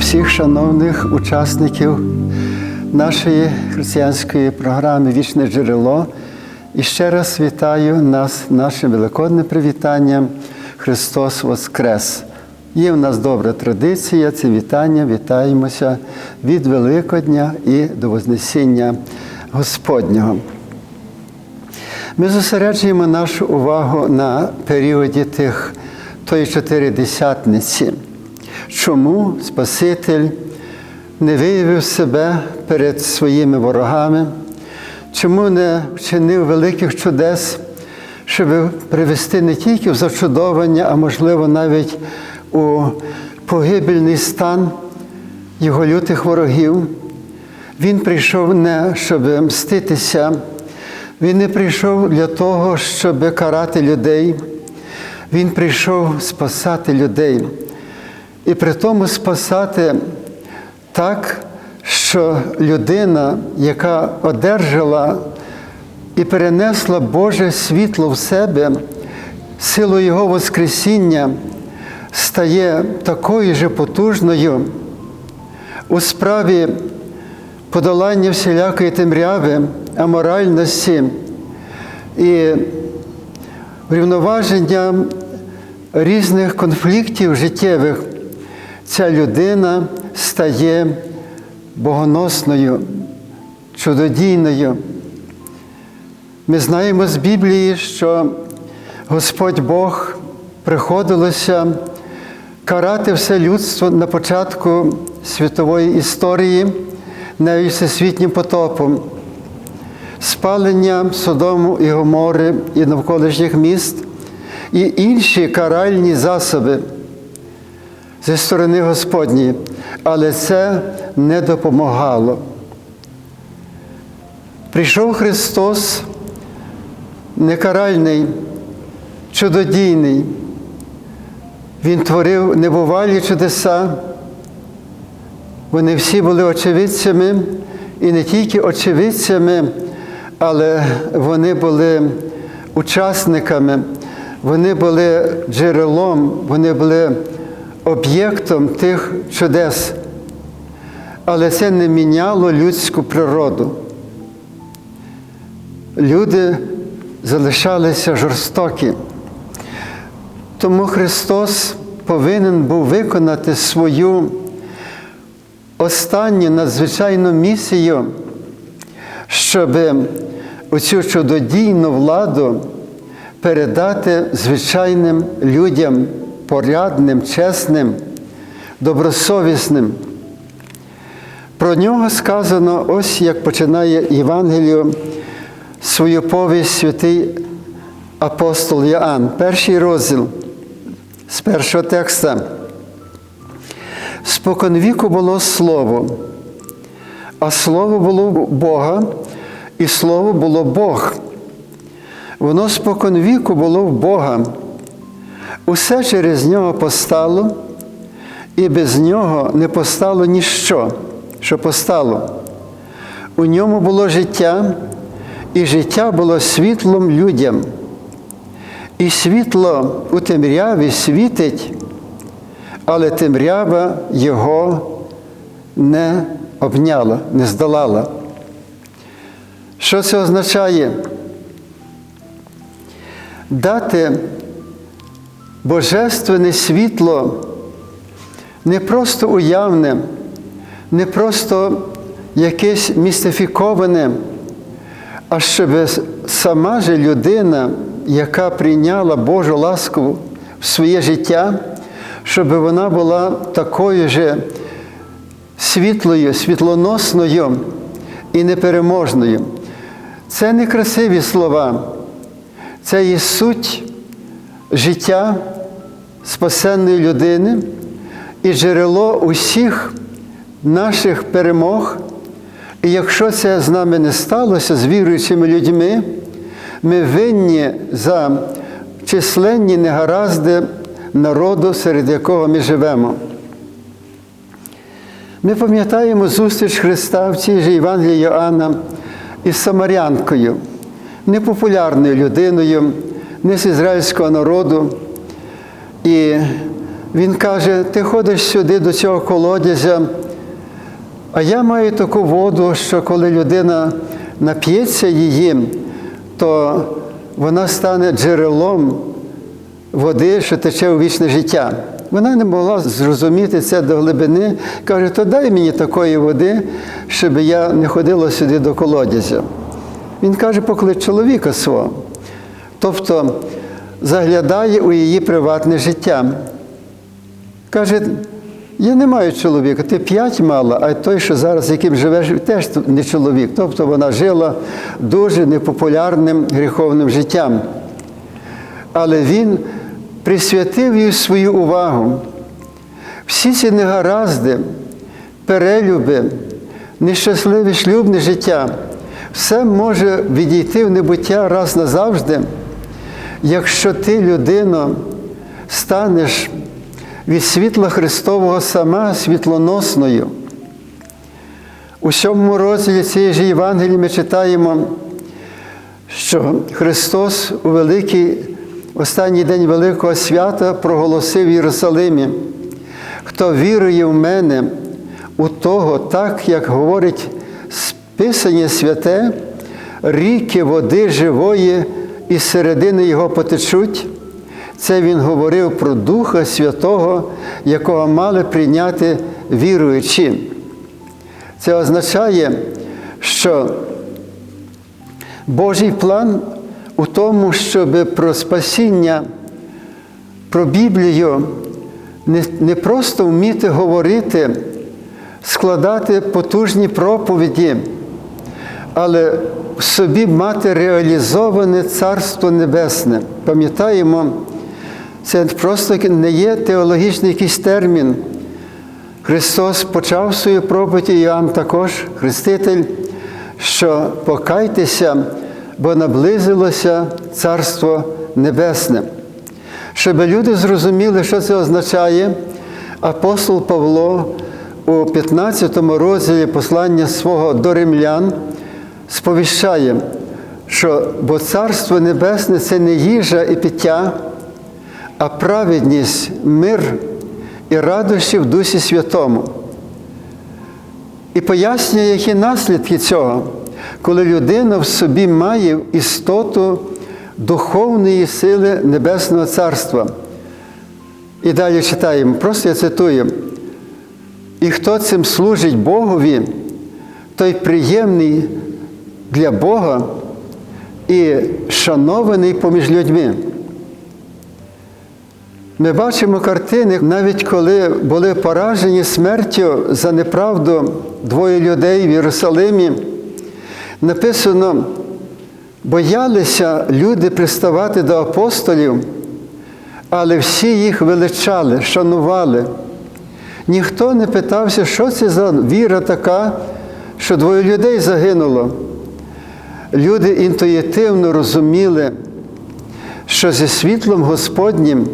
Всіх шановних учасників нашої християнської програми Вічне джерело. І ще раз вітаю нас нашим великодним привітанням Христос Воскрес! Є в нас добра традиція, це вітання, вітаємося від Великодня і до Вознесіння Господнього. Ми зосереджуємо нашу увагу на періоді тих тої чотиридесятниці. Чому Спаситель не виявив себе перед своїми ворогами? Чому не вчинив великих чудес, щоб привести не тільки в зачудовання, а можливо навіть у погибельний стан його лютих ворогів? Він прийшов не щоб мститися, він не прийшов для того, щоб карати людей. Він прийшов спасати людей. І при тому спасати так, що людина, яка одержала і перенесла Боже світло в себе, силу Його Воскресіння, стає такою же потужною у справі подолання всілякої темряви, аморальності і врівноваження різних конфліктів життєвих, ця людина стає богоносною, чудодійною. Ми знаємо з Біблії, що Господь Бог приходилося карати все людство на початку світової історії, навіть всесвітнім потопом, спалення Содому і Гомори і навколишніх міст і інші каральні засоби зі сторони Господньої, але це не допомагало. Прийшов Христос некаральний, чудодійний. Він творив небувалі чудеса. Вони всі були очевидцями, і не тільки очевидцями, але вони були учасниками, вони були джерелом, вони були об'єктом тих чудес. Але це не міняло людську природу. Люди залишалися жорстокі. Тому Христос повинен був виконати свою останню надзвичайну місію, щоб оцю чудодійну владу передати звичайним людям, порядним, чесним, добросовісним. Про нього сказано, ось як починає Євангелію свою повість святий апостол Іоанн, перший розділ з першого текста. Споконвіку було Слово, а Слово було Бога, і Слово було Бог. Воно споконвіку було в Бога. Усе через нього постало, і без нього не постало ніщо, що постало. У ньому було життя, і життя було світлом людям. І світло у темряві світить, але темрява його не обняла, не здолала. Що це означає? Дати божественне світло не просто уявне, не просто якесь містифіковане, а щоб сама же людина, яка прийняла Божу ласку в своє життя, щоб вона була такою же світлою, світлоносною і непереможною. Це не красиві слова, це є суть життя спасенної людини і джерело усіх наших перемог. І якщо це з нами не сталося, з віруючими людьми, ми винні за численні негаразди народу, серед якого ми живемо. Ми пам'ятаємо зустріч Христа в цій же Євангелії Йоанна із Самарянкою, непопулярною людиною, не з ізраїльського народу. І він каже: ти ходиш сюди до цього колодязя, а я маю таку воду, що коли людина нап'ється її, то вона стане джерелом води, що тече у вічне життя. Вона не могла зрозуміти це до глибини. Каже, то дай мені такої води, щоб я не ходила сюди до колодязя. Він каже, поклич чоловіка свого. Тобто заглядає у її приватне життя. Каже, я не маю чоловіка, ти п'ять мала, а той, що зараз яким живеш, теж не чоловік. Тобто вона жила дуже непопулярним гріховним життям. Але він присвятив їй свою увагу. Всі ці негаразди, перелюби, нещасливе шлюбне життя, все може відійти в небуття раз назавжди, якщо ти, людино, станеш від світла Христового сама світлоносною. У сьомому розділі цієї ж Євангелії ми читаємо, що Христос у великий останній день Великого свята проголосив в Єрусалимі, хто вірує в мене, у того, так як говорить Писання святе, ріки води живої із середини його потечуть. Це він говорив про Духа Святого, якого мали прийняти віруючі. Це означає, що Божий план у тому, щоб про спасіння, про Біблію не, просто вміти говорити, складати потужні проповіді, але в собі мати реалізоване Царство Небесне. Пам'ятаємо, це просто не є теологічний якийсь термін. Христос почав свою проповідь, і Іоанн також, Хреститель, що покайтеся, бо наблизилося Царство Небесне. Щоб люди зрозуміли, що це означає, апостол Павло у 15 розділі послання свого до римлян сповіщає, що бо Царство Небесне це не їжа і пиття, а праведність, мир і радощі в Дусі Святому. І пояснює, які наслідки цього, коли людина в собі має істоту духовної сили Небесного Царства. І далі читаємо, просто я цитую. І хто цим служить Богові, той приємний для Бога і шанований поміж людьми. Ми бачимо картини, навіть коли були поражені смертю за неправду двоє людей в Єрусалимі, написано, боялися люди приставати до апостолів, але всі їх величали, шанували. Ніхто не питався, що це за віра така, що двоє людей загинуло. Люди інтуїтивно розуміли, що зі світлом Господнім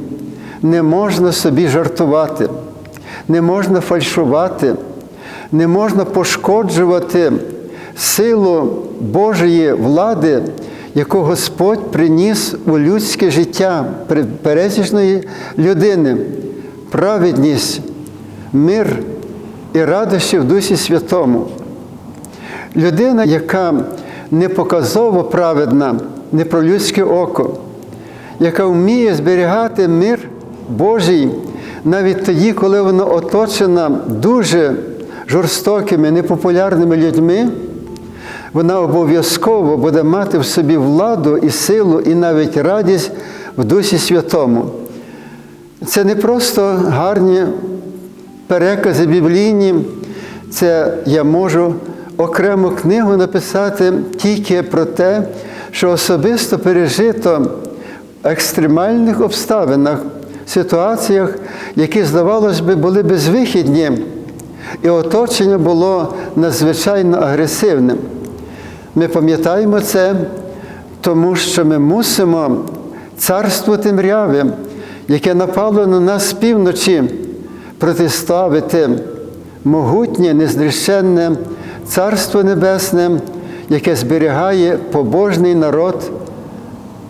не можна собі жартувати, не можна фальшувати, не можна пошкоджувати силу Божої влади, яку Господь приніс у людське життя пересічної людини, праведність, мир і радощі в Дусі Святому. Людина, яка не показово праведна, не про людське око, яка вміє зберігати мир Божий навіть тоді, коли вона оточена дуже жорстокими, непопулярними людьми, вона обов'язково буде мати в собі владу і силу, і навіть радість в Дусі Святому. Це не просто гарні перекази біблійні, це я можу окрему книгу написати тільки про те, що особисто пережито в екстремальних обставинах, ситуаціях, які, здавалось би, були безвихідні, і оточення було надзвичайно агресивним. Ми пам'ятаємо це, тому що ми мусимо царство темряви, яке напало на нас з півночі, протиставити могутнє, незрішенне Царство Небесне, яке зберігає побожний народ,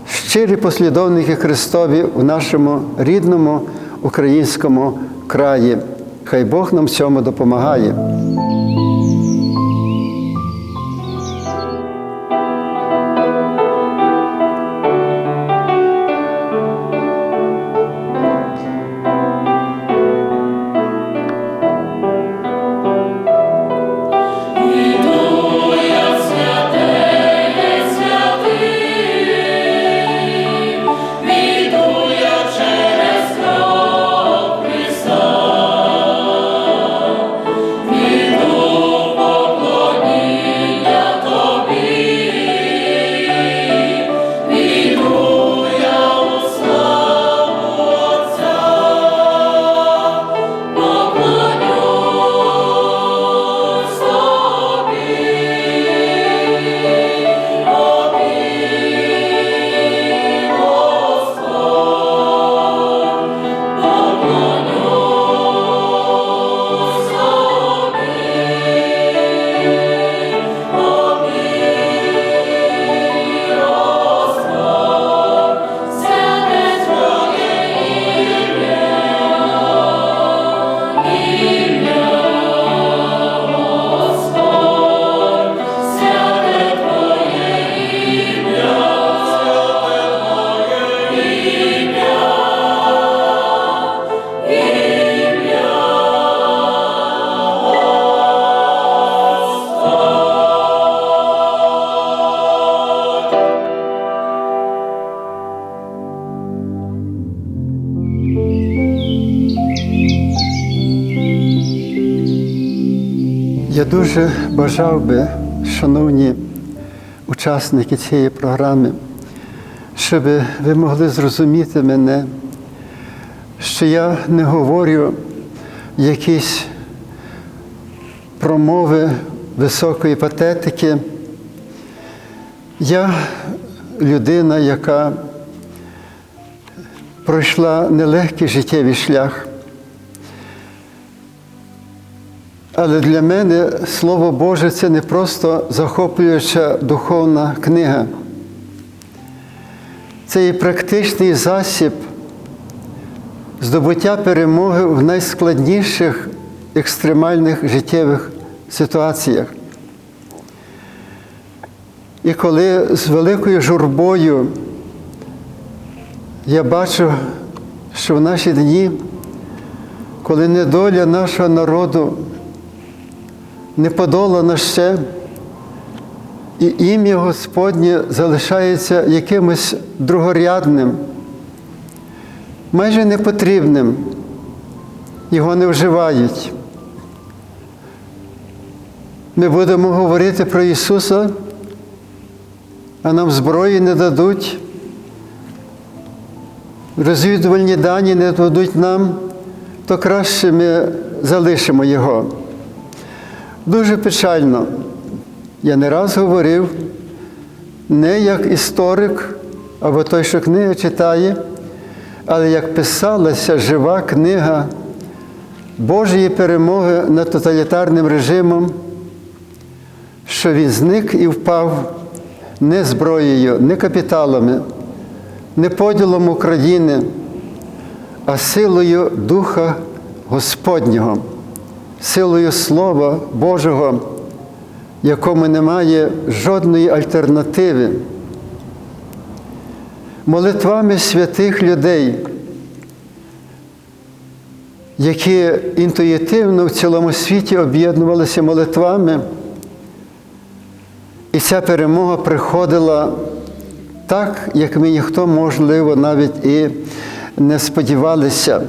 щирі послідовники Христові в нашому рідному українському краї. Хай Бог нам в цьому допомагає. Дуже бажав би, шановні учасники цієї програми, щоб ви могли зрозуміти мене, що я не говорю якісь промови високої патетики. Я людина, яка пройшла нелегкий життєвий шлях. Але для мене Слово Боже це не просто захоплююча духовна книга. Це і практичний засіб здобуття перемоги в найскладніших екстремальних життєвих ситуаціях. І коли з великою журбою я бачу, що в наші дні, коли недоля нашого народу не подолано ще, і ім'я Господнє залишається якимось другорядним, майже непотрібним, його не вживають. Ми будемо говорити про Ісуса, а нам зброї не дадуть, розвідувальні дані не дадуть нам, то краще ми залишимо Його. Дуже печально. Я не раз говорив, не як історик або той, що книги читає, але як писалася жива книга Божої перемоги над тоталітарним режимом, що він зник і впав не зброєю, не капіталами, не поділом України, а силою Духа Господнього силою Слова Божого, якому немає жодної альтернативи, молитвами святих людей, які інтуїтивно в цілому світі об'єднувалися молитвами, і ця перемога приходила так, як ми ніхто, можливо, навіть і не сподівалися.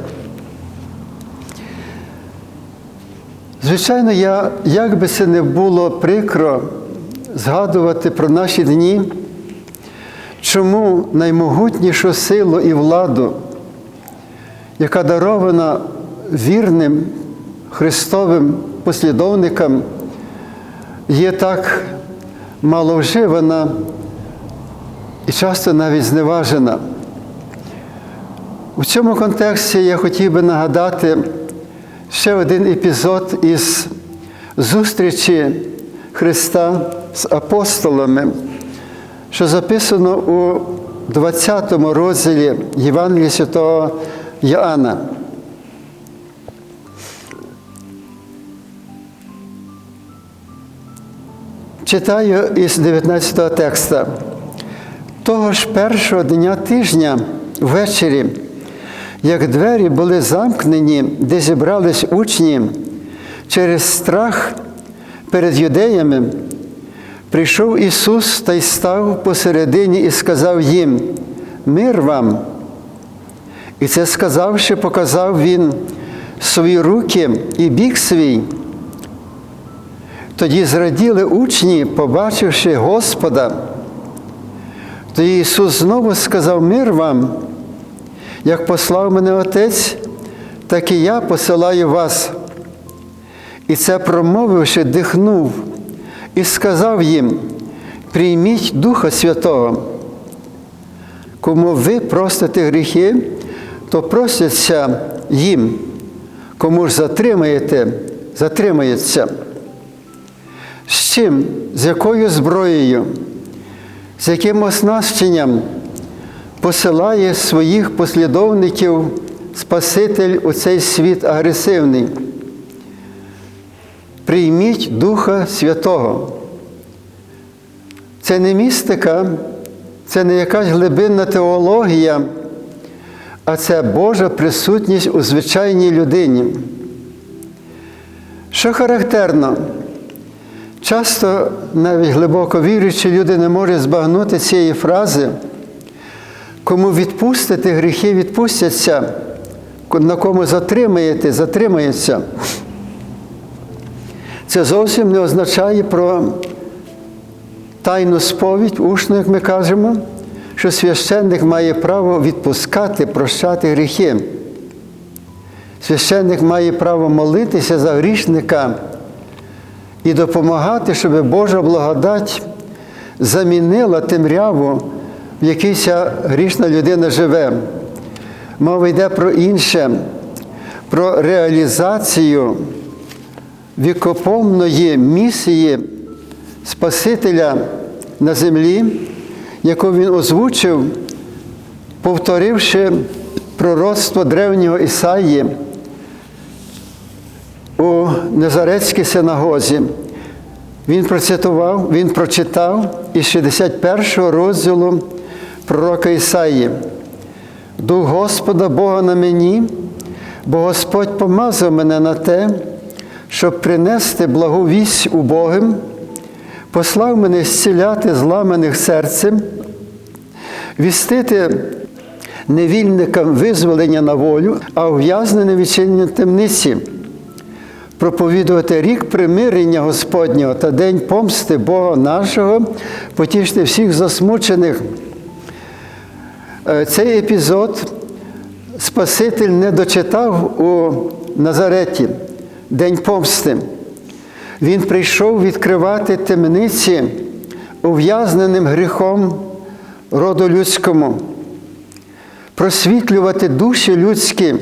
Звичайно, я, як би це не було прикро згадувати про наші дні, чому наймогутнішу силу і владу, яка дарована вірним Христовим послідовникам, є так маловживана і часто навіть зневажена. У цьому контексті я хотів би нагадати Ще один епізод із зустрічі Христа з апостолами, що записано у 20 розділі Євангелія Святого Іоанна. Читаю із 19 текста. Того ж першого дня тижня ввечері як двері були замкнені, де зібрались учні, через страх перед юдеями, прийшов Ісус та й став посередині і сказав їм: Мир вам! І це сказавши, показав Він свої руки і бік свій. Тоді зраділи учні, побачивши Господа. Тоді Ісус знову сказав мир вам, як послав мене Отець, так і я посилаю вас. І це промовивши, дихнув і сказав їм: прийміть Духа Святого. Кому ви простите гріхи, то просяться їм, кому ж затримаєте, затримається. З чим, з якою зброєю, з яким оснащенням посилає своїх послідовників Спаситель у цей світ агресивний. Прийміть Духа Святого. Це не містика, це не якась глибинна теологія, а це Божа присутність у звичайній людині. Що характерно, часто навіть глибоко віруючі люди не можуть збагнути цієї фрази, кому відпустите гріхи, відпустяться, на кому затримаєте, затримається. Це зовсім не означає про тайну сповідь, ушну, як ми кажемо, що священник має право відпускати, прощати гріхи. Священник має право молитися за грішника і допомагати, щоб Божа благодать замінила темряву, в якій ця грішна людина живе. Мова йде про інше, про реалізацію вікопомної місії Спасителя на землі, яку він озвучив, повторивши пророцтво древнього Ісаї у Назарецькій синагозі. Він процитував, він прочитав із 61 розділу пророка Ісаї. Дух Господа Бога на мені, бо Господь помазав мене на те, щоб принести благу вість убогим, послав мене зціляти зламаних серцем, вістити невільникам визволення на волю, а ув'язненим відчинення темниці, проповідувати рік примирення Господнього та день помсти Бога нашого, потішити всіх засмучених. Е, Цей епізод Спаситель не дочитав у Назареті, День помсти. Він прийшов відкривати темниці ув'язненим гріхом роду людському, просвітлювати душі людські,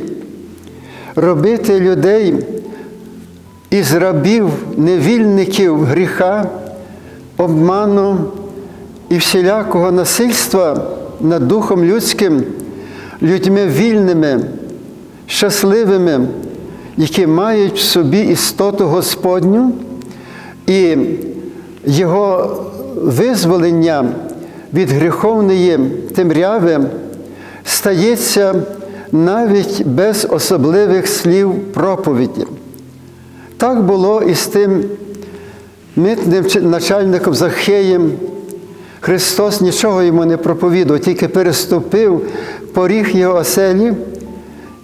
робити людей із рабів, невільників гріха, обману і всілякого насильства над духом людським, людьми вільними, щасливими, які мають в собі істоту Господню і Його визволення від гріховної темряви стається навіть без особливих слів проповіді. Так було і з тим митним начальником Захеєм. Христос нічого йому не проповідав, тільки переступив поріг його оселі,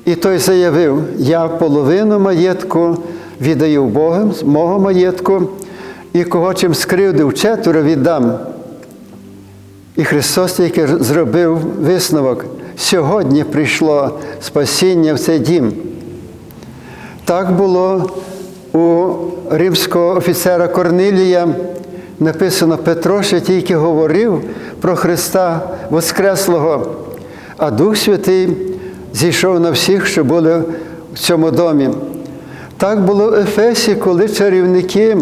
і той заявив: Я половину маєтку віддаю Богу, мого маєтку, і кого чим скривдив четверо віддам. І Христос тільки зробив висновок. Сьогодні прийшло спасіння в цей дім. Так було у римського офіцера Корнилія. Написано, Петро ще тільки говорив про Христа Воскреслого, а Дух Святий зійшов на всіх, що були в цьому домі. Так було в Ефесі, коли чарівники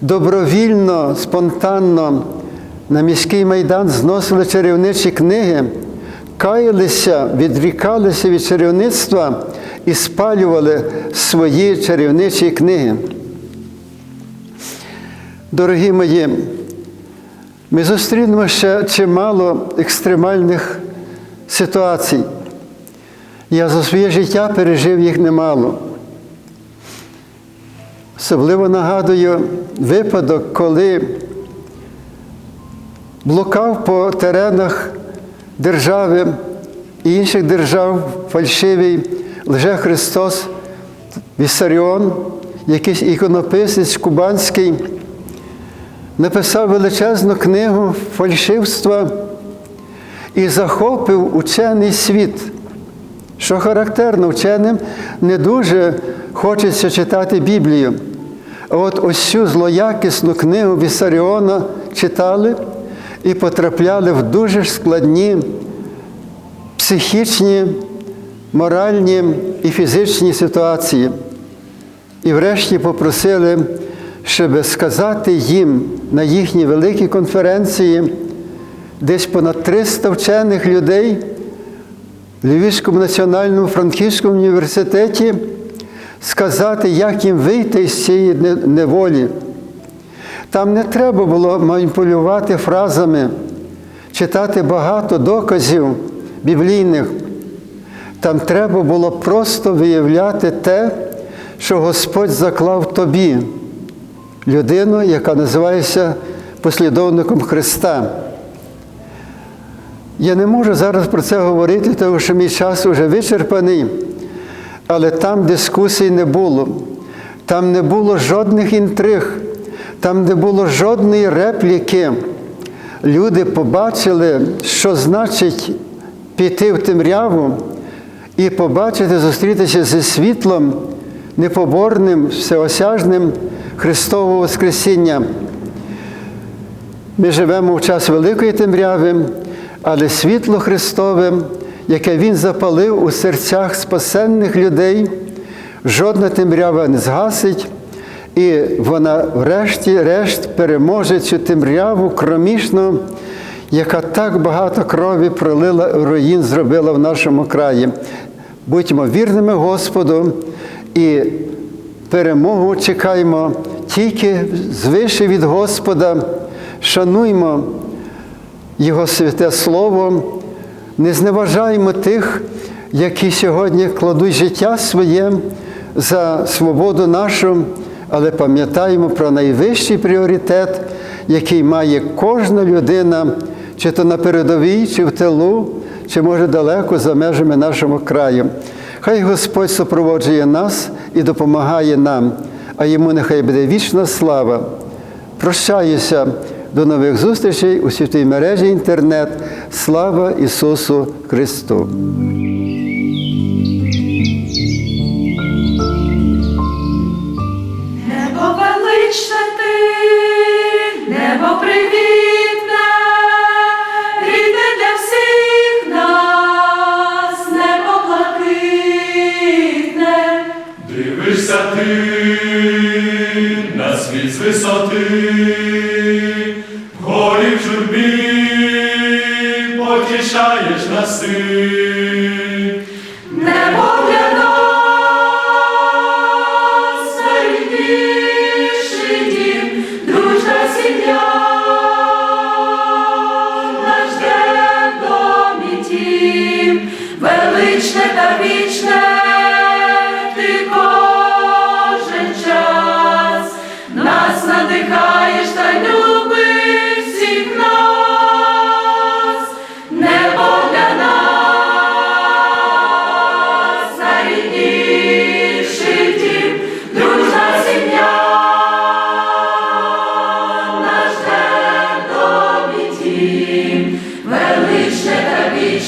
добровільно, спонтанно на міський майдан зносили чарівничі книги, каялися, відрікалися від чарівництва і спалювали свої чарівничі книги. Дорогі мої, ми зустрінемо ще чимало екстремальних ситуацій. Я за своє життя пережив їх немало. Особливо нагадую випадок, коли блукав по теренах держави і інших держав фальшивий лже-Христос Вісаріон, якийсь іконописець кубанський, написав величезну книгу фальшивства і захопив учений світ. Що характерно, вченим не дуже хочеться читати Біблію. А от ось цю злоякісну книгу Вісаріона читали і потрапляли в дуже складні психічні, моральні і фізичні ситуації. І врешті попросили, щоб сказати їм на їхній великій конференції, десь понад 300 вчених людей в Львівському національному франківському університеті, сказати, як їм вийти з цієї неволі. Там не треба було маніпулювати фразами, читати багато доказів біблійних. Там треба було просто виявляти те, що Господь заклав тобі, людину, яка називається послідовником Христа. Я не можу зараз про це говорити, тому що мій час вже вичерпаний, але там дискусій не було, там не було жодних інтриг, там не було жодної репліки. Люди побачили, що значить піти в темряву і побачити, зустрітися зі світлом непоборним, всеосяжним Христового Воскресіння. Ми живемо в час великої темряви, але світло Христове, яке Він запалив у серцях спасенних людей, жодна темрява не згасить, і вона, врешті-решт, переможе цю темряву кромішну, яка так багато крові пролила, руїн зробила в нашому краї. Будьмо вірними Господу і перемогу чекаємо тільки звише від Господа, шануймо Його святе Слово, не зневажаємо тих, які сьогодні кладуть життя своє за свободу нашу, але пам'ятаємо про найвищий пріоритет, який має кожна людина, чи то на передовій, чи в тилу, чи може далеко за межами нашого краю. Хай Господь супроводжує нас і допомагає нам, а йому нехай буде вічна слава. Прощаюся до нових зустрічей у світовій мережі інтернет. Слава Ісусу Христу! Журбі потішаєш нас ти.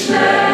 Krishna.